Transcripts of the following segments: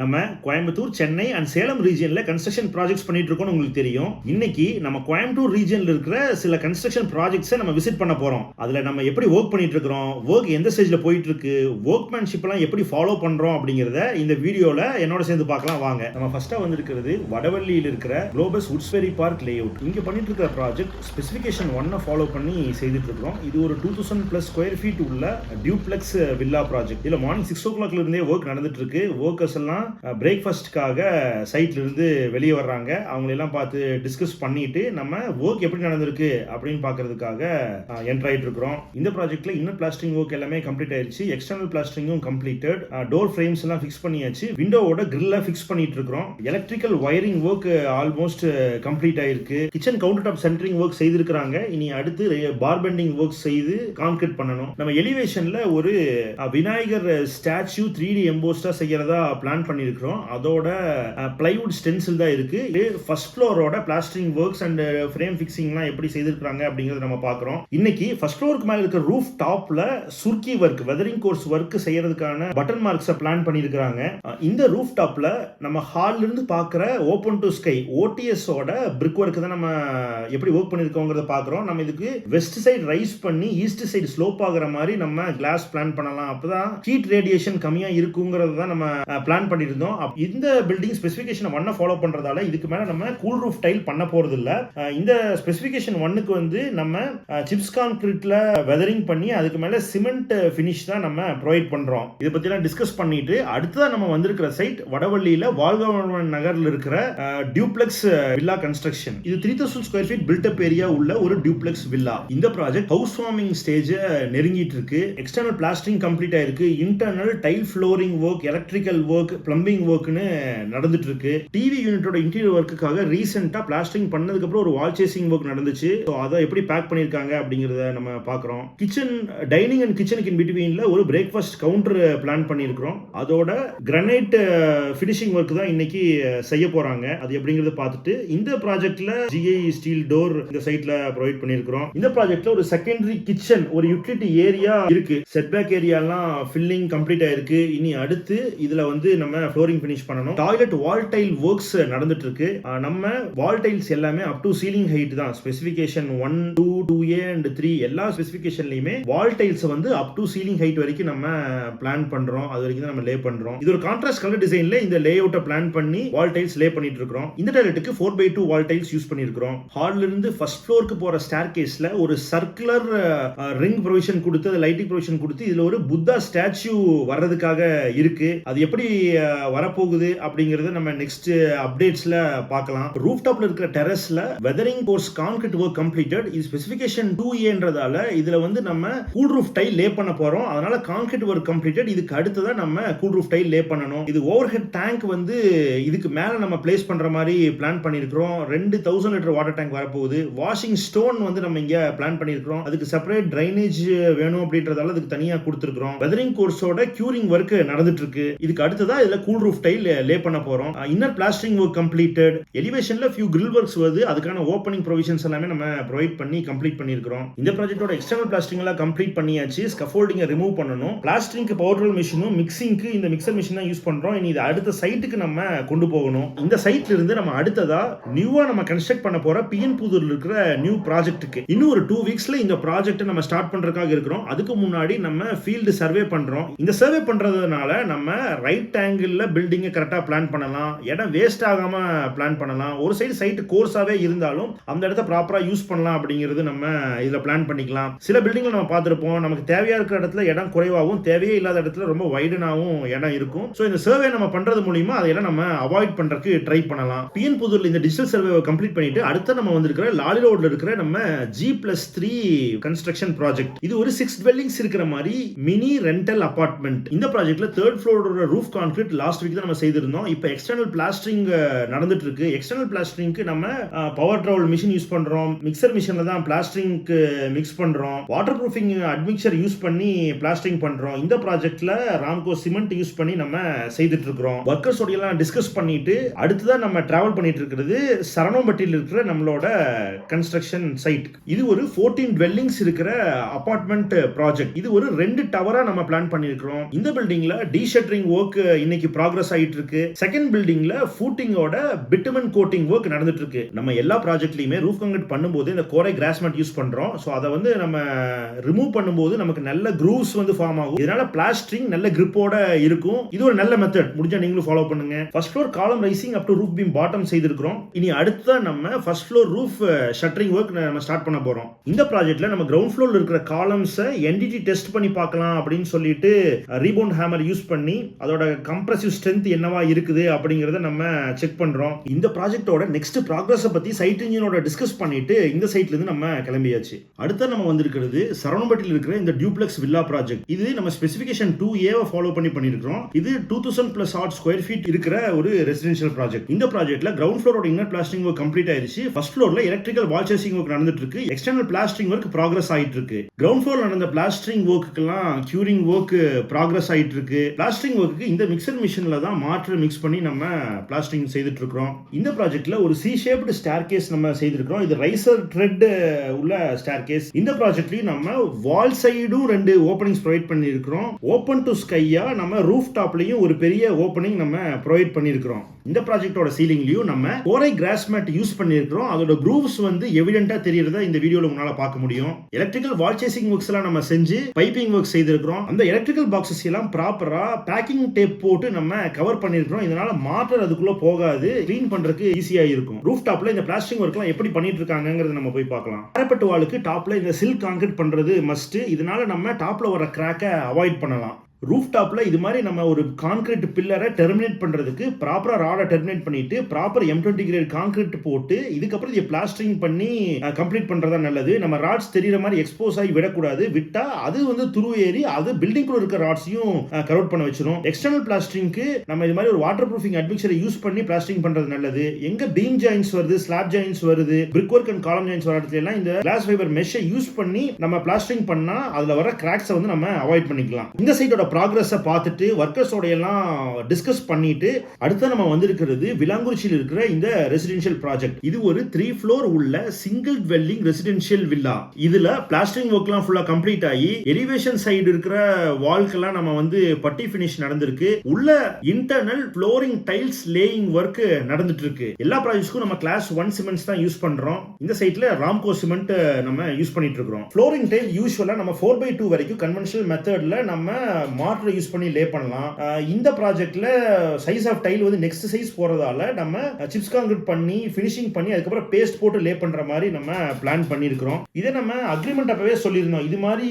நம்ம கோயம்புத்தூர் சென்னை அண்ட் சேலம் ரீஜியனில் construction projects பண்ணிட்டு இருக்கோம்னு உங்களுக்கு தெரியும். இன்னைக்கு நம்ம கோயம்புத்தூர் ரீஜியனில் இருக்கிற சில கன்ஸ்ட்ரக்ஷன் ப்ராஜெக்ட்ஸை நம்ம விசிட் பண்ண போகிறோம் அதில் நம்ம எப்படி ஒர்க் பண்ணிட்டு இருக்கிறோம்? ஒர்க் எந்த ஸ்டேஜில் போயிட்டு இருக்கு? ஒர்க்மேன்ஷிப்லாம் எப்படி ஃபாலோ பண்ணுறோம் அப்படிங்கிறத இந்த வீடியோவில் என்னோட சேர்ந்து பார்க்கலாம். வாங்க. நம்ம ஃபர்ஸ்ட்டாக வந்திருக்கிறது வடவள்ளியில் இருக்கிற Globus Woodsbury park layout இங்கே பண்ணிட்டு இருக்கிற ப்ராஜெக்ட் ஸ்பெசிஃபிகேஷன் ஒன்னை ஃபாலோ பண்ணி செய்துட்டு இருக்கிறோம். இது ஒரு two thousand plus square feet உள்ள டியூப்ளெக்ஸ் வில்லா ப்ராஜெக்ட் இதில் மார்னிங் சிக்ஸ் ஓ கிளாக்ல இருந்தே ஒர்க் நடந்துட்டு இருக்கு. ஒர்க்கர்ஸ் எல்லாம் பிரேக்ஃபாஸ்ட்காக சைட்லேருந்து வெளியே வர்றாங்க. அவங்களெல்லாம் பார்த்து டிஸ்கஸ் பண்ணிட்டு நம்ம ஒர்க் எப்படி நடந்திருக்கு அப்படின்னு பார்க்கறதுக்காக என்டர் ஆகிட்டு இருக்கிறோம். இந்த ப்ராஜெக்ட்ல இன்னும் பிளாஸ்டிங் ஒர்க் எல்லாமே கம்ப்ளீட் ஆயிருச்சு. எக்ஸ்டர்னல் பிளாஸ்டிங்கும் கம்ப்ளீட்டட் டோர் ஃப்ரேம்ஸ் எல்லாம் ஃபிக்ஸ் பண்ணியாச்சு. விண்டோவோட கிரில்ல ஃபிக்ஸ் பண்ணிட்டு இருக்கிறோம். Electrical wiring work almost complete ஆயிருக்கு. Kitchen counter top centering work செய்திருக்கிறாங்க. இனி அடுத்து பார் பெண்டிங் ஒர்க் செய்து கான்கிரீட் பண்ணணும். நம்ம எலிவேஷன்ல ஒரு விநாயகர் ஸ்டாச்சு த்ரீ டி எம்போஸ்டா செய்யறதா பிளான் பண்ணியிருக்கிறோம். அதோட பிளைவுட் ஸ்டென்சில் தான் இருக்கு. ஃபர்ஸ்ட் ஃப்ளோரோட பிளாஸ்டரிங் ஒர்க்ஸ் அண்ட் ஃப்ரேம் ஃபிக்ஸிங்லாம் எப்படி செய்திருக்கிறாங்க அப்படிங்கிறத நம்ம பார்க்குறோம். இன்னைக்கு ஃபர்ஸ்ட் ஃப்ளோருக்கு மேலே இருக்க ரூஃப் டாப்ல சுர்க்கி ஒர்க் வெதரிங் கோர்ஸ் ஒர்க் செய்யறதுக்கான பட்டன் மார்க்ஸை பிளான் பண்ணியிருக்கிறாங்க. இந்த ரூஃப் டாப்பில் நம்ம ஹால்ல இருந்து பார்க்குற ஓப்பன் டு ஸ்கை ஓடிஎஸ் ஓட பிரிக் ஒர்க் தான் நம்ம எப்படி ஒர்க் பண்ணியிருக்கோங்கிறத பார்க்குறோம். நம்ம இதுக்கு வெஸ்ட் சைடு ரைஸ் பண்ணி ஈஸ்ட் சைடு ஸ்லோப் ஆகுற மாதிரி நம்ம கிளாஸ் பிளான் பண்ணலாம். அப்பதான் ஹீட் ரேடியேஷன் கம்மியா இருக்குங்கிறது தான் நம்ம பிளான் பண்ணியிருந்தோம். இந்த பில்டிங் ஸ்பெசிஃபிகேஷன் ஒன்னை ஃபாலோ பண்றதால இதுக்கு மேலே நம்ம கூல் ரூஃப் டைல் பண்ண போகிறது இல்லை இந்த ஸ்பெசிஃபிகேஷன் ஒன்னுக்கு வந்து நம்ம சிப்ஸ் கான்கிரீட்டில் வெதரிங் பண்ணி அதுக்கு மேலே சிமெண்ட் ஃபினிஷ் தான் நம்ம ப்ரொவைட் பண்றோம். இதை பற்றிலாம் டிஸ்கஸ் பண்ணிட்டு அடுத்ததான் நம்ம வந்திருக்கிற சைட் வடவள்ளியில் வால்கவன் நகரில் இருக்கிற டியூப்ளெக்ஸ் வில்லா கன்ஸ்ட்ரக்ஷன் இது three thousand square feet built up area உள்ள ஒரு டியூப்ளெக்ஸ் வில்லா இந்த ப்ராஜெக்ட் ஹவுஸ் வார்மிங் ஸ்டேஜை நெருங்கிட்டு இருக்கு. எக்ஸ்டர்னல் பிளாஸ்டிங் கம்ப்ளீட் ஆயிருக்கு. Internal tile flooring work electrical work plumbing ஒர்க்குன்னு நடந்துட்டு இருக்கு டிவி யூனிட்டோட இன்டீரியர் ஒர்க்குக்காக ரீசெண்டாக பிளாஸ்டிங் பண்ணதுக்கப்புறம் ஒரு வால் சேசிங் ஒர்க் நடந்துச்சு. ஸோ அதை எப்படி பேக் பண்ணியிருக்காங்க அப்படிங்கிறத நம்ம பார்க்குறோம். கிச்சன் டைனிங் அண்ட் கிச்சனுக்கு இன் பிட்வீனில் ஒரு பிரேக்ஃபாஸ்ட் கவுண்டர் பிளான் பண்ணியிருக்கிறோம். அதோட கிரனைட் ஃபினிஷிங் ஒர்க் தான் இன்னைக்கு uh, செய்ய போகிறாங்க அது எப்படிங்கிறத பார்த்துட்டு இந்த ப்ராஜெக்டில் ஜிஐ ஸ்டீல் டோர் இந்த சைட்டில் ப்ரொவைட் பண்ணியிருக்கிறோம். இந்த ப்ராஜெக்டில் ஒரு செகண்டரி கிச்சன் ஒரு யூட்டிலிட்டி ஏரியா இருக்கு. செட்பேக் ஏரியாலாம் ஃபில்லிங் கம்ப்ளீட் ஆயிருக்கு. இனி அடுத்து இதில் வந்து நம்ம ஃப்ளோரிங் ஃபினிஷ் பண்ணணும். டாய்லெட் வால் டைல் ஒர்க்ஸ் நடந்துட்டு இருக்கு. நம்ம வால் டைல்ஸ் எல்லாமே அப் டு சீலிங் ஹைட் தான். Specification one two two A and three எல்லா ஸ்பெசிஃபிகேஷன்லயுமே வால் டைல்ஸ் வந்து அப் டு சீலிங் ஹைட் வரைக்கும் நம்ம பிளான் பண்றோம். அது வரைக்கும் தான் நம்ம லே பண்றோம். இது ஒரு கான்ட்ராஸ்ட் கலர் டிசைன்ல இந்த லே அவுட்டை பிளான் பண்ணி வால் டைல்ஸ் லே பண்ணிட்டு இருக்கிறோம். இந்த டாய்லெட்டுக்கு four by two wall tiles use பண்ணிருக்கிறோம் ஹால்ல இருந்து ஃபர்ஸ்ட் ஃப்ளோருக்கு போற ஸ்டேர் கேஸ்ல ஒரு சர்க்குலர் ரிங் ப்ரொவிஷன் கொடுத்து லைட்டிங் ப்ரொவிஷன் கொடுத்து இதுல ஒரு புத்தா ஸ்டாச்சு வர்றதுக்காக இருக்கு. அது எப்படி வரப்போகுது அப்படிங்கறத நம்ம நெக்ஸ்ட் அப்டேட்ஸ்ல பார்க்கலாம். ரூஃப் டாப்ல இருக்கிற டெரஸ்ல weathering course concrete work completed இது ஸ்பெசிபிகேஷன் டூ ஏன்றதால இதுல வந்து நம்ம கூல் ரூஃப் டைல் லே பண்ண போறோம். அதனால கான்கிரீட் ஒர்க் கம்ப்ளீட்டட் இதுக்கு அடுத்ததான் நம்ம கூல் ரூஃப் டைல் லே பண்ணணும். இது ஓவர் ஹெட் டேங்க் வந்து இதுக்கு மேல நம்ம பிளேஸ் பண்ற மாதிரி பிளான் பண்ணிருக்கிறோம். ரெண்டு தௌசண்ட் லிட்டர் வாட்டர் டேங்க் வரப்போகுது. வாஷிங் ஸ்டோன் வந்து நம்ம இங்க பிளான் பண்ணிருக்கிறோம். அதுக்கு செப்பரேட் ட்ரைனேஜ் வேணும் அப்படின்றதால அதுக்கு தனியா கொடுத்துருக்கோம் வெதரிங் கோர்ஸோட கியூரிங் ஒர்க் நடந்துட்டு இருக்கு. இதுக்கு அடுத்ததா இதுல கூல் ரூஃப் டைல் லே பண்ண போறோம். இன்னர் பிளாஸ்டிங் ஒர்க் கம்ப்ளீட்டட் எலிவேஷனில் ஃபியூ கிரில் ஒர்க்ஸ் வருது. அதுக்கான ஓப்பனிங் ப்ரொவிஷன்ஸ் எல்லாமே நம்ம ப்ரொவைட் பண்ணி கம்ப்ளீட் பண்ணியிருக்கிறோம். இந்த ப்ராஜெக்ட்டோட எக்ஸ்டர்னல் பிளாஸ்டிங் எல்லாம் கம்ப்ளீட் பண்ணியாச்சு. ஸ்கஃபோல்டிங்கை ரிமூவ் பண்ணணும். பிளாஸ்டிங்க்கு பவுடர் மிஷினும் மிக்சிங்க்கு இந்த மிக்சர் மிஷின் தான் யூஸ் பண்ணுறோம் இனி இது அடுத்த சைட்டுக்கு நம்ம கொண்டு போகணும். இந்த சைட்ல இருந்து நம்ம அடுத்ததா நியூவா நம்ம கன்ஸ்ட்ரக்ட் பண்ண போற பிஎன் புதூர்ல இருக்கிற நியூ ப்ராஜெக்ட்டுக்கு இன்னும் ஒரு டூ வீக்ஸ்ல இந்த ப்ராஜெக்ட் நம்ம ஸ்டார்ட் பண்றதுக்காக இருக்கிறோம். அதுக்கு முன்னாடி நம்ம ஃபீல்டு சர்வே பண்றோம். இந்த சர்வே பண்றதுனால நம்ம ரைட் ஆங்கிள் பில்டிங்கை கரெக்டா பிளான் பண்ணலாம். இடம் வேஸ்ட் ஆகாம பிளான் பண்ணலாம். ஒரு சைடு சைட்டு கோர்ஸாவே இருந்தாலும் அந்த இடத்த ப்ராப்பராக யூஸ் பண்ணலாம் அப்படிங்கிறது நம்ம இதில் பிளான் பண்ணிக்கலாம். சில பில்டிங்ல நம்ம பார்த்துருப்போம். நமக்கு தேவையாக இருக்கிற இடத்துல இடம் குறைவாகவும் தேவையே இல்லாத இடத்துல ரொம்ப வைடனாகவும் இடம் இருக்கும். ஸோ இந்த சர்வே நம்ம பண்றது மூலிமா அதையெல்லாம் நம்ம அவாய்ட் பண்றதுக்கு ட்ரை பண்ணலாம். பிஎன் புதூரில் இந்த டிஜிட்டல் சர்வே கம்ப்ளீட் பண்ணிட்டு அடுத்து நம்ம வந்திருக்கிற லாலி ரோடில் இருக்கிற நம்ம G plus three construction project இது ஒரு சிக்ஸ் dwellings இருக்கிற மாதிரி மினி ரெண்டல் அபார்ட்மெண்ட் இந்த ப்ராஜெக்ட்ல தேர்ட் ஃப்ளோரோட ரூஃப் கான்கிரீட் லாஸ்ட் வீக் தான் நம்ம செய்திருந்தோம். இப்போ எக்ஸ்டர்னல் பிளாஸ்டரிங் நடந்துட்டு இருக்கு எக்ஸ்டர்னல் பிளாஸ்டரிங்க்கு நம்ம பவர் ட்ரவல் மிஷின் யூஸ் பண்றோம். மிக்சர் மிஷினில் தான் பிளாஸ்டரிங்க்கு மிக்ஸ் பண்றோம். வாட்டர் ப்ரூஃபிங் அட்மிக்சர் யூஸ் பண்ணி பிளாஸ்டரிங் பண்றோம். இந்த ப்ராஜெக்ட்ல ராம்கோ சிமெண்ட் யூஸ் பண்ணி நம்ம செய்துட்டு இருக்கிறோம் ஒர்க்கர்ஸ் எல்லாம் டிஸ்கஸ் பண்ணிட்டு அடுத்ததான் நம்ம டிராவல் பண்ணிட்டு இருக்கிறது சரணம்பட்டியில் இருக்கிற நம்மளோட கன்ஸ்ட்ரக்ஷன் சைட் இது ஒரு ஃபோர்டீன் டுவெல்லிங்ஸ் இருக்கிற அபார்ட்மெண்ட் ப்ராஜெக்ட் இது ஒரு ரெண்டு டவரா நம்ம பிளான் பண்ணியிருக்கிறோம் இந்த பில்டிங்ல டீ ஷட்டரிங் ஒர்க் இன்னைக்கு இன்னைக்கு ப்ராக்ரஸ் ஆகிட்டு இருக்கு செகண்ட் பில்டிங்ல ஃபூட்டிங்கோட பிட்டுமன் கோட்டிங் ஒர்க் நடந்துட்டு இருக்கு நம்ம எல்லா ப்ராஜெக்ட்லயுமே ரூஃப் கங்கட் பண்ணும்போது இந்த கோரை கிராஸ் மேட் யூஸ் பண்றோம். ஸோ அதை வந்து நம்ம ரிமூவ் பண்ணும்போது நமக்கு நல்ல க்ரூவ்ஸ் வந்து ஃபார்ம் ஆகும். இதனால பிளாஸ்டரிங் நல்ல கிரிப்போட இருக்கும். இது ஒரு நல்ல மெத்தட் முடிஞ்சா நீங்களும் ஃபாலோ பண்ணுங்க. First floor column rising up to roof beam bottom செய்திருக்கிறோம். இனி அடுத்த நம்ம first floor roof shuttering work நம்ம ஸ்டார்ட் பண்ண போறோம். இந்த ப்ராஜெக்ட்ல நம்ம கிரவுண்ட் ஃப்ளோர்ல இருக்கிற காலம்ஸை என்டிடி டெஸ்ட் பண்ணி பார்க்கலாம் அப்படின்னு சொல்லிட்டு ரீபோன் ஹேமர் யூஸ் பண்ணி அதோட கம்ப்ரசிவ் ஸ்ட்ரென்த் என்னவா இருக்குது அப்படிங்கறத நம்ம செக் பண்றோம். இந்த ப்ராஜெக்ட்டோட நெக்ஸ்ட் ப்ராக்ரஸை பத்தி சைட் இன்ஜினோட டிஸ்கஸ் பண்ணிட்டு இந்த சைட்ல இருந்து நம்ம கிளம்பியாச்சு. அடுத்த நம்ம வந்திருக்கிறது சரவணம்பட்டியில் இருக்கிற இந்த டியூப்ளெக்ஸ் வில்லா ப்ராஜெக்ட் இது நம்ம ஸ்பெசிஃபிகேஷன் டூ ஏவை ஃபாலோ பண்ணி பண்ணிருக்கிறோம் இது two thousand plus odd square feet இருக்கிற ஒரு ரெசிடென்ஷியல் ப்ராஜெக்ட் இந்த ப்ராஜெக்ட்ல கிரவுண்ட் ஃப்ளோரோட இன்னர் பிளாஸ்டிங் ஒர்க் கம்ப்ளீட் ஆயிருச்சு. ஃபர்ஸ்ட் ஃப்ளோர்ல எலக்ட்ரிக்கல் வால் சேசிங் ஒர்க் நடந்துட்டு இருக்கு எக்ஸ்டர்னல் பிளாஸ்டிங் ஒர்க் ப்ராக்ரஸ் ஆயிட்டு இருக்கு கிரவுண்ட் ஃப்ளோர் நடந்த பிளாஸ்டரிங் ஒர்க்குக்கெல்லாம் கியூரிங் ஒர்க் ப்ராக்ரஸ் ஆயிட்டு இருக்கு பிளாஸ்டரிங் ஒர்க்கு இந்த மிக்சர் மிஷினில் தான் மாற்று மிக்ஸ் பண்ணி நம்ம பிளாஸ்டரிங் செய்துட்ருக்குறோம் இந்த ப்ராஜெக்டில் ஒரு சி ஷேப்டு ஸ்டார் கேஸ் நம்ம செய்திருக்கிறோம் இது ரைசர் த்ரெட் உள்ள ஸ்டார் கேஸ் இந்த ப்ராஜெக்ட்லையும் நம்ம வால் சைடும் ரெண்டு ஓப்பனிங்ஸ் ப்ரொவைட் பண்ணியிருக்கிறோம். ஓப்பன் டு ஸ்கையாக நம்ம ரூஃப் டாப்லேயும் ஒரு பெரிய ஓப்பனிங் நம்ம ப்ரொவைட் பண்ணியிருக்கிறோம். இந்த ப்ராஜெக்டோட சீலிங்லையும் நம்ம கோரை கிராஸ் மேட் யூஸ் பண்ணியிருக்கிறோம். அதோட க்ரூவ்ஸ் வந்து எவிடென்ட்டாக தெரியறத இந்த வீடியோவில் உங்களால் பார்க்க முடியும். எலக்ட்ரிக்கல் வால் சேசிங் ஒர்க்ஸ் எல்லாம் நம்ம செஞ்சு பைப்பிங் ஒர்க் செய்திருக்கிறோம். அந்த எலக்ட்ரிக்கல் பாக்ஸஸ் எல்லாம் ப்ராப்பராக பேக்கிங் டேப் போட்டு நம்ம கவர் பண்ணியிருக்கிறோம். இதனால மாட்டர் அதுக்குள்ள போகாது. க்ளீன் பண்றதுக்கு ஈஸியா இருக்கும். ரூஃப் டாப்ல இந்த பிளாஸ்டிக் ஒர்க்லாம் எப்படி பண்ணிட்டு இருக்காங்கிறத நம்ம போய் பார்க்கலாம். அரைப்பட்டு வாளுக்கு டாப்ல இந்த சில்க் கான்கிரீட் பண்றது மஸ்ட் இதனால நம்ம டாப்ல வர கிராக்கை அவாய்ட் பண்ணலாம். ரூஃப் டாப்பில் இது மாதிரி நம்ம ஒரு கான்கிரீட் பில்லரை டெர்மினேட் பண்ணுறதுக்கு ப்ராப்பராக ராடை டெர்மினேட் பண்ணிட்டு proper M twenty grade concrete போட்டு இதுக்கப்புறம் இதை பிளாஸ்டரிங் பண்ணி கம்ப்ளீட் பண்ணுறதா நல்லது. நம்ம ராட்ஸ் தெரியற மாதிரி எக்ஸ்போஸ் ஆகி விடக்கூடாது. விட்டால் அது வந்து துருவு ஏறி அது பில்டிங்குள்ள இருக்கிற ராட்ஸையும் கரோட் பண்ண வச்சிடும் எக்ஸ்டர்னல் பிளாஸ்டரிங்க்கு நம்ம இது மாதிரி ஒரு வாட்டர் ப்ரூஃபிங் அட்மிக்சரை யூஸ் பண்ணி பிளாஸ்டரிங் பண்ணுறது நல்லது. எங்கே பீம் ஜாயின்ஸ் வருது ஸ்லாப் ஜாயின்ஸ் வருது brick work and column joints வர இடத்துல எல்லாம் இந்த கிளாஸ் ஃபைபர் மெஷ்ஷை யூஸ் பண்ணி நம்ம பிளாஸ்டரிங் பண்ணால் அதில் வர கிராக்ஸை வந்து நம்ம அவாய்ட் பண்ணிக்கலாம். இந்த சைட்டோட ப்ராக்ரஸை பார்த்துட்டு ஒர்க்கர்ஸோடையெல்லாம் டிஸ்கஸ் பண்ணிட்டு அடுத்து நம்ம வந்திருக்கிறது விலாங்குறிச்சியில் இருக்கிற இந்த ரெசிடென்ஷியல் ப்ராஜெக்ட் இது ஒரு த்ரீ ஃப்ளோர் உள்ள சிங்கிள் dwelling ரெசிடென்ஷியல் வில்லா இதுல பிளாஸ்டரிங் ஒர்க்லாம் ஃபுல்லா கம்ப்ளீட் ஆகி எலிவேஷன் சைடு இருக்கிற வால்க்கெல்லாம் நம்ம வந்து பட்டி ஃபினிஷ் நடந்திருக்கு. உள்ள internal flooring tiles laying work நடந்துட்டு இருக்கு எல்லா ப்ராஜெக்ட்ஸ்க்கும் நம்ம கிளாஸ் ஒன் சிமெண்ட்ஸ் தான் யூஸ் பண்றோம். இந்த சைட்ல ராம்கோ சிமெண்ட் நம்ம யூஸ் பண்ணிட்டு இருக்கிறோம் ஃப்ளோரிங் டைல் யூஸ்வலா நம்ம ஃபோர் பை டூ வரைக்கும் கன்வென்ஷனல் மெத்தட்ல நம்ம மாட்டரை யூஸ் பண்ணி லே பண்ணலாம். இந்த ப்ராஜெக்ட்ல சைஸ் ஆஃப் டைல் வந்து நெக்ஸ்ட் சைஸ் போறதால நம்ம சிப்ஸ் கான்கிரீட் பண்ணி ஃபினிஷிங் பண்ணி அதுக்கப்புறம் பேஸ்ட் போட்டு லே பண்ற மாதிரி நம்ம பிளான் பண்ணியிருக்கிறோம் இதை நம்ம அக்ரிமெண்ட் அப்பவே சொல்லியிருந்தோம். இது மாதிரி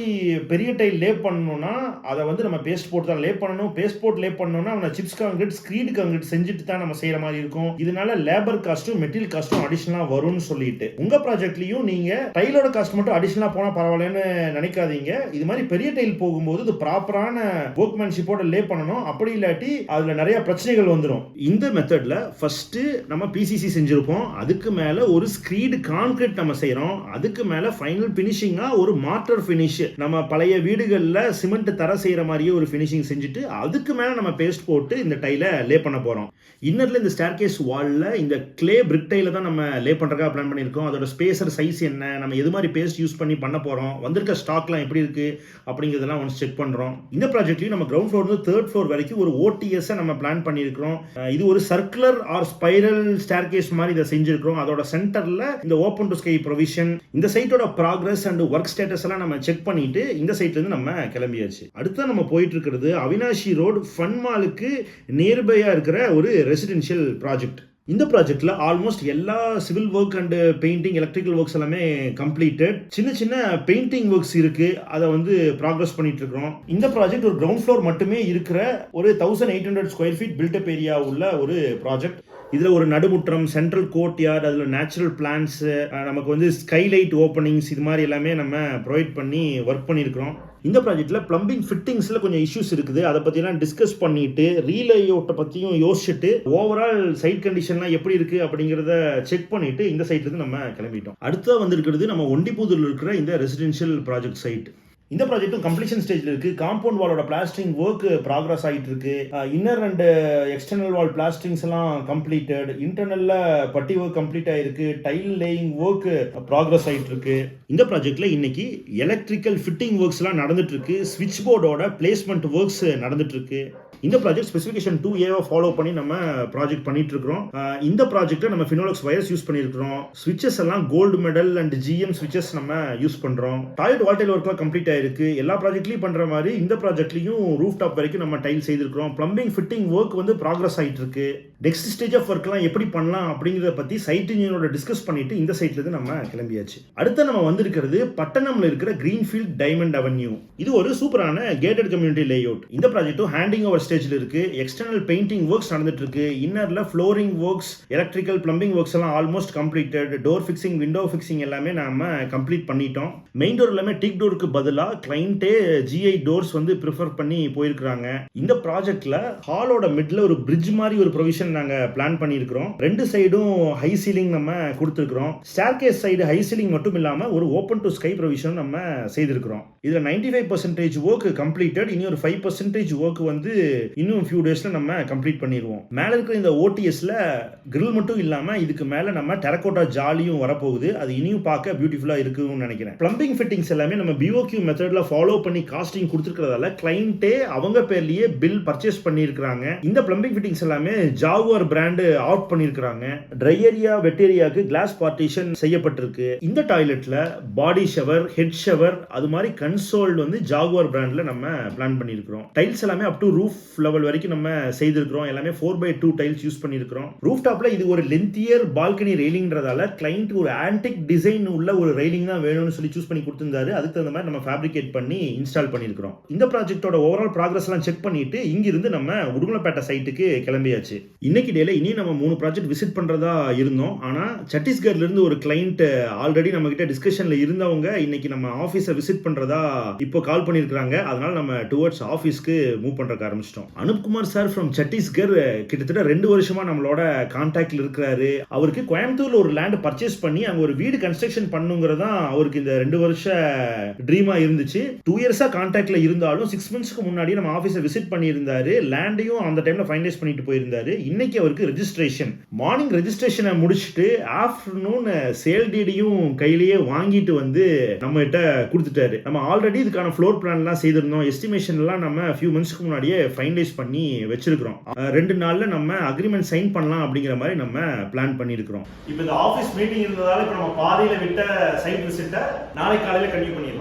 பெரிய டைல் லே பண்ணணும்னா அதை வந்து நம்ம பேஸ்ட் போட்டு தான் லே பண்ணணும். பேஸ்ட் போட்டு லே பண்ணணும்னா அவனை சிப்ஸ் கான்கிரீட் ஸ்க்ரீடு கான்கிரீட் செஞ்சுட்டு தான் நம்ம செய்யற மாதிரி இருக்கும். இதனால லேபர் காஸ்ட்டும் மெட்டீரியல் காஸ்ட்டும் அடிஷனலாக வரும்னு சொல்லிட்டு. உங்க ப்ராஜெக்ட்லையும் நீங்க டைலோட காஸ்ட் மட்டும் அடிஷனலாக போனால் பரவாயில்லன்னு நினைக்காதீங்க. இது மாதிரி பெரிய டைல் போகும்போது இது ப்ராப்பரான ஒர்க்மேன்ஷிப்போட லே பண்ணணும். அப்படி இல்லாட்டி அதுல நிறைய பிரச்சனைகள் வந்துடும் இந்த மெத்தட்ல ஃபர்ஸ்ட் நம்ம பிசிசி செஞ்சிருப்போம். அதுக்கு மேல ஒரு ஸ்க்ரீடு கான்கிரீட் நம்ம செய்கிறோம் அதுக்கு மேல ஃபைனல் பினிஷிங்கா ஒரு மாட்டர் ஃபினிஷ் நம்ம பழைய வீடுகள்ல சிமெண்ட் தர செய்யற மாதிரியே ஒரு ஃபினிஷிங் செஞ்சுட்டு அதுக்கு மேல நம்ம பேஸ்ட் போட்டு இந்த டைல லே பண்ண போறோம். இன்னர்ல இந்த ஸ்டேர் கேஸ் வால்ல இந்த கிளே பிரிக் டைல தான் நம்ம லே பண்றதுக்காக பிளான் பண்ணியிருக்கோம். அதோட ஸ்பேசர் சைஸ் என்ன நம்ம எது மாதிரி பேஸ்ட் யூஸ் பண்ணி பண்ண போறோம். வந்திருக்க ஸ்டாக்லாம் எப்படி இருக்கு அப்படிங்கிறதெல்லாம் ஒன்ஸ் செக் பண்றோம். இந்த ப்ராஜெக்ட்லையும் நம்ம கிரவுண்ட் ஃப்ளோர் வந்து தேர்ட் ஃப்ளோர் வரைக்கும் ஒரு ஓடிஎஸ்ஸை நம்ம பிளான் பண்ணியிருக்கிறோம். இது ஒரு circular or spiral stair case மாதிரி இதை செஞ்சிருக்கிறோம். அதோட சென்டர்ல இந்த ஓப்பன் டு ஸ்கை ப்ரொவிஷன் இந்த சைட்டோட ப்ராக்ரஸ் அண்ட் ஒர்க் ஸ்டேட்டஸ் எல்லாம் நம்ம செக் பண்ணிட்டு இந்த சைட்லேருந்து நம்ம கிளம்பியாச்சு. அடுத்து நம்ம போயிட்டு இருக்கிறது அவினாஷி ரோடு ஃபன் மாலுக்கு நியர்பையாக இருக்கிற ஒரு ரெசிடென்ஷியல் ப்ராஜெக்ட் இந்த ப்ராஜெக்ட்ல ஆல்மோஸ்ட் எல்லா civil work and painting electrical works எல்லாமே கம்ப்ளீட்டட் சின்ன சின்ன பெயிண்டிங் ஒர்க்ஸ் இருக்கு. அதை வந்து ப்ராக்ரஸ் பண்ணிட்டு இருக்கிறோம் இந்த ப்ராஜெக்ட் ஒரு கிரவுண்ட் ஃப்ளோர் மட்டுமே இருக்கிற ஒரு thousand eight hundred square feet built up area உள்ள ஒரு ப்ராஜெக்ட் இதில் ஒரு நடுமுற்றம் சென்ட்ரல் கோர்ட் யார்ட் அதில் நேச்சுரல் பிளான்ஸு நமக்கு வந்து ஸ்கைலைட் ஓப்பனிங்ஸ் இது மாதிரி எல்லாமே நம்ம ப்ரொவைட் பண்ணி ஒர்க் பண்ணியிருக்கிறோம் இந்த ப்ராஜெக்ட்டில் ப்ளம்பிங் ஃபிட்டிங்ஸில் கொஞ்சம் இஷ்யூஸ் இருக்குது. அதை பற்றிலாம் டிஸ்கஸ் பண்ணிட்டு ரீலேயோட்டை பற்றியும் யோசிச்சுட்டு ஓவரால் சைட் கண்டிஷன்லாம் எப்படி இருக்குது அப்படிங்கிறத செக் பண்ணிவிட்டு இந்த சைட்லேருந்து நம்ம கிளம்பிட்டோம். அடுத்ததாக வந்திருக்கிறது நம்ம ஒண்டிபுதூர்ல இருக்கிற இந்த ரெசிடென்ஷியல் ப்ராஜெக்ட் சைட் இந்த ப்ராஜெக்ட்டும் கம்ப்ளீஷன் ஸ்டேஜில் இருக்குது காம்பவுண்ட் வாலோட பிளாஸ்டிங் ஒர்க் ப்ராக்ரஸ் ஆகிட்டு இருக்கு inner and external wall plasterings எல்லாம் கம்ப்ளீட்டட் இன்டர்னல்ல பட்டி ஒர்க் கம்ப்ளீட் ஆகிருக்கு டைல் லேயிங் ஒர்க் ப்ராக்ரஸ் ஆகிட்டு இருக்கு இந்த ப்ராஜெக்ட்ல இன்னைக்கு எலக்ட்ரிக்கல் ஃபிட்டிங் ஒர்க்ஸ் எல்லாம் நடந்துட்டு இருக்கு ஸ்விட்ச் போர்டோட பிளேஸ்மெண்ட் ஒர்க்ஸ் நடந்துட்டு இருக்கு இந்த ப்ராஜெக்ட் ஸ்பெசிஃபிகேஷன் டூ ஏவை ஃபாலோ பண்ணி நம்ம ப்ராஜெக்ட் பண்ணிட்டு இருக்கிறோம் இந்த ப்ராஜெக்ட்டை நம்ம ஃபினோலக்ஸ் வயர்ஸ் யூஸ் பண்ணியிருக்கிறோம். ஸ்விட்சஸ் எல்லாம் கோல்டு மெடல் அண்ட் ஜிஎம் ஸ்விட்சஸ் நம்ம யூஸ் பண்ணுறோம் டாய்லெட் வால்டைல் ஒர்க்லாம் கம்ப்ளீட் ஆயிருக்கு. எல்லா ப்ராஜெக்ட்லையும் பண்ணுற மாதிரி இந்த ப்ராஜெக்ட்லையும் ரூஃப் டாப் வரைக்கும் நம்ம டைல் செய்திருக்கிறோம். பிளம்பிங் ஃபிட்டிங் ஒர்க் வந்து ப்ராக்ரஸ் ஆகிட்டு இருக்கு நெக்ஸ்ட் ஸ்டேஜ் ஆஃப் ஒர்க்லாம் எப்படி பண்ணலாம் அப்படிங்கிறத பற்றி சைட் இன்ஜினியரோட டிஸ்கஸ் பண்ணிட்டு இந்த சைட்லேருந்து நம்ம கிளம்பியாச்சு. அடுத்து நம்ம வந்திருக்கிறது பட்டணம்ல இருக்கிற கிரீன்ஃபீல்ட் டைமண்ட் அவென்யூ இது ஒரு சூப்பரான கேட்டட் கம்யூனிட்டி லேஅவுட் இந்த ப்ராஜெக்ட்டும் ஹேண்டிங் ஓவர் ஸ்டேஜில் இருக்குது எக்ஸ்டர்னல் பெயிண்டிங் ஒர்க்ஸ் நடந்துட்டு இருக்கு flooring works electrical plumbing works எல்லாம் almost completed door fixing window fixing எல்லாமே நம்ம கம்ப்ளீட் பண்ணிட்டோம். மெயின் டோர் எல்லாமே டிக் டோருக்கு பதிலாக கிளைண்ட்டே ஜிஐ டோர்ஸ் வந்து ப்ரிஃபர் பண்ணி போயிருக்கிறாங்க. இந்த ப்ராஜெக்ட்ல ஹாலோட மிட்ல ஒரு பிரிட்ஜ் மாதிரி ஒரு ப்ரொவிஷன் நாங்கள் பிளான் பண்ணியிருக்கிறோம். ரெண்டு சைடும் ஹை சீலிங் நம்ம கொடுத்துருக்குறோம். ஸ்டேர்கேஸ் சைடு ஹை சீலிங் மட்டும் இல்லாமல் ஒரு ஓப்பன் டு ஸ்கை ப்ரொவிஷன் நம்ம செய்திருக்கிறோம். இதில் ninety five percentage work completed இனி ஒரு ஃபைவ் பர்சன்டேஜ் ஒர்க் வந்து இன்னும் ஃபியூ டேஸ்ல நம்ம கம்ப்ளீட் பண்ணிடுவோம் மேல இருக்கிற இந்த ஓடிஎஸ்ல கிரில் மட்டும் இல்லாம இதுக்கு மேல நம்ம டெரக்கோட்டா ஜாலியும் வரப்போகுது. அது இனியும் பார்க்க பியூட்டிஃபுல்லா இருக்கும்னு நினைக்கிறேன். பிளம்பிங் ஃபிட்டிங்ஸ் எல்லாமே நம்ம பிஓக்யூ மெத்தட்ல ஃபாலோ பண்ணி காஸ்டிங் கொடுத்துருக்கிறதால கிளைண்ட்டே அவங்க பேர்லயே பில் பர்ச்சேஸ் பண்ணியிருக்கிறாங்க இந்த பிளம்பிங் ஃபிட்டிங்ஸ் எல்லாமே ஜாகுவார் பிராண்டு அவுட் பண்ணியிருக்கிறாங்க ட்ரை ஏரியா வெட் ஏரியாவுக்கு கிளாஸ் பார்ட்டிஷன் செய்யப்பட்டிருக்கு. இந்த டாய்லெட்ல பாடி ஷவர் ஹெட் ஷவர் அது மாதிரி கன்சோல்டு வந்து ஜாகுவார் பிராண்ட்ல நம்ம பிளான் பண்ணியிருக்கிறோம் டைல்ஸ் எல்லாமே அப் டு ரூஃப் லெவல் வரைக்கும் நம்ம செய்திருக்கிறோம். எல்லாமே four by two tiles use பண்ணியிருக்கிறோம். ரூஃப் டாப்பில் இது ஒரு லென்த்தியர் பால்கனி ரெயிலிங்கிறதால கிளைண்ட் ஒரு ஆன்டிக் டிசைன் உள்ள ஒரு ரெயிலிங் தான் வேணும்னு சொல்லி சூஸ் பண்ணி கொடுத்துருந்தாரு. அதுக்கு தகுந்த மாதிரி நம்ம ஃபேப்ரிகேட் பண்ணி இன்ஸ்டால் பண்ணியிருக்கிறோம். இந்த ப்ராஜெக்ட்டோட ஓவரால் ப்ராக்ரஸ் எல்லாம் செக் பண்ணிட்டு இங்கிருந்து நம்ம உடுமலைப்பேட்டை சைட்டுக்கு கிளம்பியாச்சு. இன்னைக்கு டேல இனி நம்ம மூணு ப்ராஜெக்ட் விசிட் பண்ணுறதா இருந்தோம். ஆனால் சத்தீஸ்கர்ல இருந்து ஒரு கிளைண்ட் ஆல்ரெடி நம்ம கிட்ட டிஸ்கஷன்ல இருந்தவங்க இன்னைக்கு நம்ம ஆஃபீஸை விசிட் பண்ணுறதா இப்போ கால் பண்ணியிருக்கிறாங்க. அதனால நம்ம டுவர்ட்ஸ் ஆஃபீஸ்க்கு மூவ் பண்ணுறக்கு ஆரம்பிச்சிட்டோம். அனுப்குமார் சார் ஃப்ரம் சத்தீஸ்கர் கிட்டத்தட்ட ரெண்டு வருஷமா நம்மளோட கான்டாக்டில் இருக்கிறாரு. அவருக்கு கோயம்புத்தூரில் ஒரு லேண்ட் பர்ச்சேஸ் பண்ணி அங்கே ஒரு வீடு கன்ஸ்ட்ரக்ஷன் பண்ணுங்கிறது தான் அவருக்கு இந்த ரெண்டு வருஷ ட்ரீமாக இருந்துச்சு. டூ இயர்ஸாக கான்டாக்டில் இருந்தாலும் சிக்ஸ் மந்த்ஸ்க்கு முன்னாடி நம்ம ஆஃபீஸை விசிட் பண்ணியிருந்தாரு. லேண்டையும் அந்த டைமில் ஃபைனலைஸ் பண்ணிட்டு போயிருந்தாரு. இன்னைக்கு அவருக்கு ரெஜிஸ்ட்ரேஷன் மார்னிங் ரெஜிஸ்ட்ரேஷனை முடிச்சுட்டு ஆஃப்டர்நூன் சேல் டீடையும் கையிலேயே வாங்கிட்டு வந்து நம்ம கிட்ட கொடுத்துட்டாரு. நம்ம ஆல்ரெடி இதுக்கான ஃப்ளோர் பிளான்லாம் செய்திருந்தோம். எஸ்டிமேஷன்லாம் நம்ம ஃபியூ மந்த்ஸ்க்கு முன்னாடியே ஃபைனலைஸ் பண்ணி வச்சிருக்கிறோம். ரெண்டு நாள்ல நம்ம அக்ரிமெண்ட் சைன் பண்ணலாம் அப்படிங்கிற மாதிரி நம்ம பிளான் பண்ணியிருக்கிறோம். இப்போ இந்த ஆஃபீஸ் மீட்டிங் இருந்ததால இப்போ நம்ம பாதையில விட்ட சைட் விசிட்டை நாளைக்கு காலையில கண்டினியூ பண்ணிடலாம்.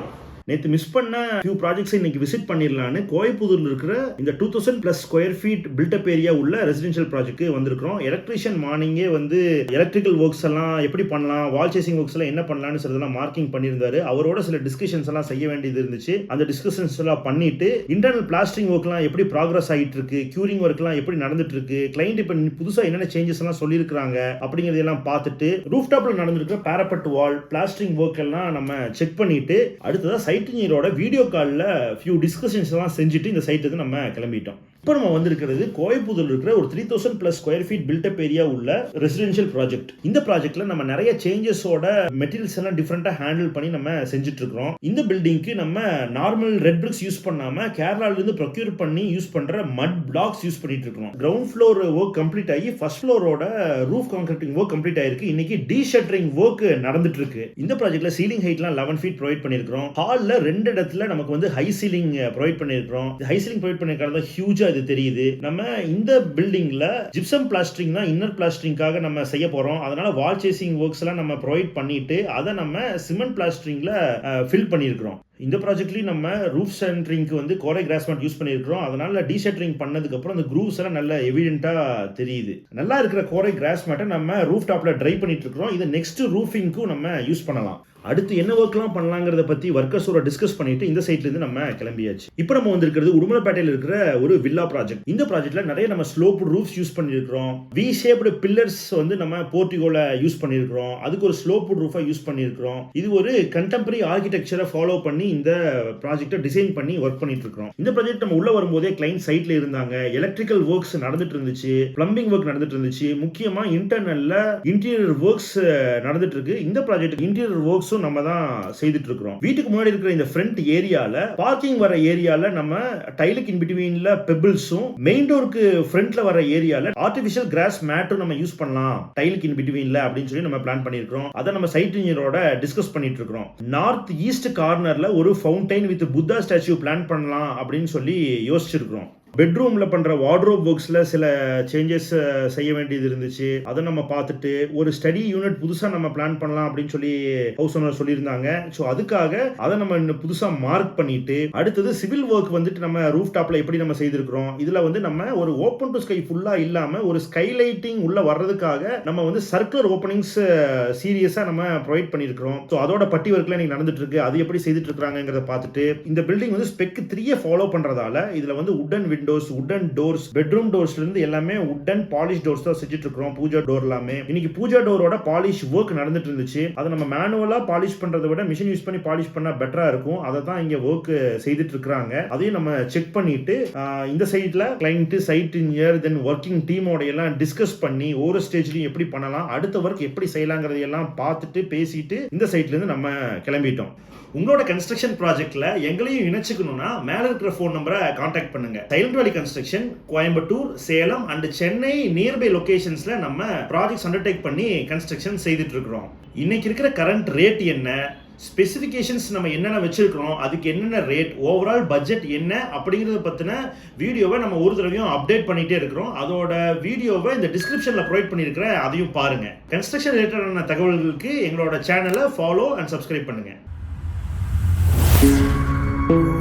நேற்று மிஸ் பண்ண ஃபியூ ப்ராஜெக்ட்ஸ் இன்னைக்கு விசிட் பண்ணிடலான்னு கோயம்புத்தூர்ல இருக்கிற இந்த two thousand plus square feet built up area உள்ள ரெசிடென்ஷியல் ப்ராஜெக்ட் வந்திருக்கிறோம். எலக்ட்ரிஷியன் மார்னிங்கே வந்து எலக்ட்ரிக்கல் ஒர்க்ஸ் எல்லாம் எப்படி பண்ணலாம் வால் சேசிங் ஒர்க்ஸ் எல்லாம் என்ன பண்ணலாம்னு சிலதெல்லாம் மார்க்கிங் பண்ணியிருந்தாரு. அவரோட சில டிஸ்கஷன்ஸ் எல்லாம் செய்ய வேண்டியது இருந்துச்சு. அந்த டிஸ்கஷன்ஸ் எல்லாம் பண்ணிட்டு இன்டர்னல் பிளாஸ்டிங் ஒர்க்லாம் எப்படி ப்ராக்ரஸ் ஆகிட்டு இருக்கு கியூரிங் ஒர்க்லாம் எப்படி நடந்துட்டு இருக்கு கிளைண்ட் இப்போ புதுசாக என்னென்ன சேஞ்சஸ் எல்லாம் சொல்லியிருக்காங்க அப்படிங்கிறதெல்லாம் பார்த்துட்டு ரூஃப் டாப்ல நடந்திருக்கிற பேரப்பட் வால் பிளாஸ்டிங் ஒர்க் எல்லாம் நம்ம செக் பண்ணிட்டு அடுத்ததாக சைட் இன்ஜினியரோட வீடியோ காலில் ஃபியூ டிஸ்கஷன்ஸ் எல்லாம் செஞ்சுட்டு இந்த சைட்டுக்கு நம்ம கிளம்பிட்டோம். இப்போ நம்ம வந்திருக்கிறது கோயம்புத்தூர் இருக்கிற ஒரு three thousand plus square feet built up area உள்ள ரெசிடென்ஷியல் ப்ராஜெக்ட் இந்த ப்ராஜெக்ட்ல நம்ம நிறைய சேஞ்சஸோட மெட்டீரியல்ஸ் எல்லாம் டிஃப்ரெண்டாக ஹேண்டில் பண்ணி நம்ம செஞ்சுட்டு இருக்கிறோம் இந்த பில்டிங்க்கு நம்ம நார்மல் ரெட் பிரிக்ஸ் யூஸ் பண்ணாம கேரளாலிருந்து ப்ரொக்யூர் பண்ணி யூஸ் பண்ற மட் பிளாக்ஸ் யூஸ் பண்ணிட்டு இருக்கோம் கிரவுண்ட் ஃப்ளோர் ஒர்க் கம்ப்ளீட் ஆகி ஃபர்ஸ்ட் ஃப்ளோரோட ரூஃப் கான்கிரீட்டிங் ஒர்க் கம்ப்ளீட் ஆயிருக்கு. இன்னைக்கு டி ஷட்டரிங் ஒர்க் நடந்துட்டு இருக்கு இந்த ப்ராஜெக்ட்ல சீலிங் ஹைட்லாம் லெவன் ஃபீட் ப்ரொவைட் பண்ணிருக்கிறோம். ஹால்ல ரெண்டு இடத்துல நமக்கு வந்து ஹை சீலிங் ப்ரொவைட் பண்ணிருக்கிறோம். ஹை சீலிங் ப்ரொவைட் பண்ணிருக்கிறது ஹியூஜா இது தெரியுது. நம்ம இந்த பில்டிங்ல ஜிப்சம் பிளாஸ்டரிங் தான் இன்னர் பிளாஸ்டரிங்காக நம்ம செய்ய போறோம். அதனால வால் சேசிங் ஒர்க்ஸ் எல்லாம் நம்ம ப்ரொவைட் பண்ணிட்டு அதை நம்ம சிமெண்ட் பிளாஸ்டரிங்ல ஃபில் பண்ணியிருக்கிறோம். இந்த ப்ராஜெக்ட்லேயும் நம்ம ரூஃப் சென்ட்ரிங்க்கு வந்து கோரை கிராஸ் யூஸ் பண்ணியிருக்கிறோம். அதனால டீஷட்டரிங் பண்ணதுக்கப்புறம் அந்த க்ரூவ்ஸ் எல்லாம் நல்ல எவிடென்ட்டாக தெரியுது. நல்லா இருக்கிற கோரை கிராஸ்மேட்டை நம்ம ரூஃப் டாப்பில் ட்ரை பண்ணிட்டு இருக்கிறோம். இதை நெக்ஸ்ட் ரூஃபிங்க்கும் நம்ம யூஸ் பண்ணலாம். அடுத்து என்ன ஒர்க்லாம் பண்ணலாங்கிறத பற்றி ஒர்க்கர்ஸோட டிஸ்கஸ் பண்ணிட்டு இந்த சைட்லேருந்து நம்ம கிளம்பியாச்சு. இப்போ நம்ம வந்திருக்கிறது உடுமலைப்பேட்டையில் இருக்கிற ஒரு வில்லா ப்ராஜெக்ட் இந்த ப்ராஜெக்ட்ல நிறைய நம்ம ஸ்லோப் ரூஃப்ஸ் யூஸ் பண்ணியிருக்கிறோம். வி ஷேப்டு பில்லர்ஸ் வந்து நம்ம போர்ட்டிகோல யூஸ் பண்ணியிருக்கிறோம். அதுக்கு ஒரு ஸ்லோப் ரூஃபாக யூஸ் பண்ணியிருக்கிறோம். இது ஒரு கண்டெம்பரரி ஆர்கிடெக்சரை ஃபாலோ பண்ணி இந்த ப்ராஜெக்ட்டை டிசைன் பண்ணி ஒர்க் பண்ணிட்டு இருக்கிறோம் இந்த ப்ராஜெக்ட் நம்ம உள்ள வரும்போதே கிளைண்ட் சைட்ல இருந்தாங்க. எலக்ட்ரிக்கல் ஒர்க்ஸ் நடந்துட்டு இருந்துச்சு. பிளம்பிங் ஒர்க் நடந்துட்டு இருந்துச்சு. முக்கியமாக இன்டர்னல்ல இன்டீரியர் ஒர்க்ஸ் நடந்துட்டு இருக்கு. இந்த ப்ராஜெக்ட் இன்டீரியர் ஒர்க்ஸ் ஒர்க்ஸும் நம்ம தான் செய்துட்டு இருக்கிறோம் வீட்டுக்கு முன்னாடி இருக்கிற இந்த ஃப்ரண்ட் ஏரியால பார்க்கிங் வர ஏரியால நம்ம டைலுக்கு இன் பிட்வீன்ல பெபிள்ஸும் மெயின் டோருக்கு ஃப்ரண்ட்ல வர ஏரியால ஆர்டிபிஷியல் கிராஸ் மேட்டும் நம்ம யூஸ் பண்ணலாம். டைலுக்கு இன் பிட்வீன்ல அப்படின்னு சொல்லி நம்ம பிளான் பண்ணிருக்கிறோம் அதை நம்ம சைட் இன்ஜினியரோட டிஸ்கஸ் பண்ணிட்டு இருக்கிறோம் நார்த் ஈஸ்ட் கார்னர்ல ஒரு fountain with Buddha statue plan பண்ணலாம் அப்படின்னு சொல்லி யோசிச்சிருக்கிறோம். பெட்ரூமில் பண்ணுற வார்ட்ரோப் ஒர்க்ஸில் சில சேஞ்சஸ் செய்ய வேண்டியது இருந்துச்சு. அதை நம்ம பார்த்துட்டு ஒரு ஸ்டடி யூனிட் புதுசாக நம்ம பிளான் பண்ணலாம் அப்படின்னு சொல்லி ஹவுஸ் ஓனர் சொல்லியிருந்தாங்க. ஸோ அதுக்காக அதை நம்ம இன்னும் புதுசாக மார்க் பண்ணிட்டு அடுத்தது சிவில் ஒர்க் வந்துட்டு நம்ம ரூஃப் டாப்பில் எப்படி நம்ம செய்திருக்கிறோம் இதில் வந்து நம்ம ஒரு ஓப்பன் டு ஸ்கை ஃபுல்லாக இல்லாமல் ஒரு ஸ்கை லைட்டிங் உள்ள வர்றதுக்காக நம்ம வந்து சர்க்குலர் ஓப்பனிங்ஸ் சீரியஸாக நம்ம ப்ரொவைட் பண்ணியிருக்கிறோம். ஸோ அதோட பட்டி ஒர்க்கில் இன்னைக்கு நடந்துட்டு இருக்கு அது எப்படி செய்துட்டு இருக்கிறாங்கிறத பார்த்துட்டு இந்த பில்டிங் வந்து ஸ்பெக் த்ரீயை ஃபாலோ பண்ணுறதால இதில் வந்து wooden windows wooden doors bedroom டோர்ஸ்ல இருந்து எல்லாமே உட்டன் பாலிஷ் டோர்ஸ் தான் செஞ்சுட்டு இருக்கிறோம் பூஜா டோர் எல்லாமே. இன்னைக்கு பூஜா டோரோட பாலிஷ் ஒர்க் நடந்துட்டு இருந்துச்சு அதை நம்ம மேனுவலா பாலிஷ் பண்றதை விட மிஷின் யூஸ் பண்ணி பாலிஷ் பண்ணா பெட்டரா இருக்கும். அதை தான் இங்க ஒர்க் செய்துட்டு இருக்கிறாங்க அதையும் நம்ம செக் பண்ணிட்டு இந்த சைட்ல client site engineer then working டீமோட எல்லாம் டிஸ்கஸ் பண்ணி ஒவ்வொரு ஸ்டேஜ்லயும் எப்படி பண்ணலாம் அடுத்த ஒர்க் எப்படி செய்யலாங்கிறதையெல்லாம் பார்த்துட்டு பேசிட்டு இந்த சைட்ல இருந்து நம்ம கிளம்பிட்டோம். உங்களோட கன்ஸ்ட்ரக்ஷன் ப்ராஜெக்ட்ல எங்களையும் இணைச்சுக்கணும்னா மேல இருக்கிற ஃபோன் நம்பரை காண்டாக்ட் பண்ணுங்க. Silent Valley Construction Coimbatore Salem and Chennai nearby லொகேஷன்ஸ்ல நம்ம ப்ராஜெக்ட்ஸ் அண்டர்டேக் பண்ணி கன்ஸ்ட்ரக்ஷன் செய்துட்டு இருக்கிறோம் இன்னைக்கு இருக்கிற கரண்ட் ரேட் என்ன? ஸ்பெசிஃபிகேஷன்ஸ் நம்ம என்னென்ன வச்சிருக்கிறோம்? அதுக்கு என்னென்ன ரேட் ஓவரால் பட்ஜெட் என்ன? அப்படிங்கிறத பற்றின வீடியோவை நம்ம ஒரு தடவையும் அப்டேட் பண்ணிகிட்டே இருக்கிறோம். அதோட வீடியோவை இந்த டிஸ்கிரிப்ஷனில் ப்ரொவைட் பண்ணியிருக்கிற அதையும் பாருங்க. கன்ஸ்ட்ரக்ஷன் ரிலேட்டடான தகவல்களுக்கு எங்களோட சேனலை ஃபாலோ அண்ட் சப்ஸ்கிரைப் பண்ணுங்க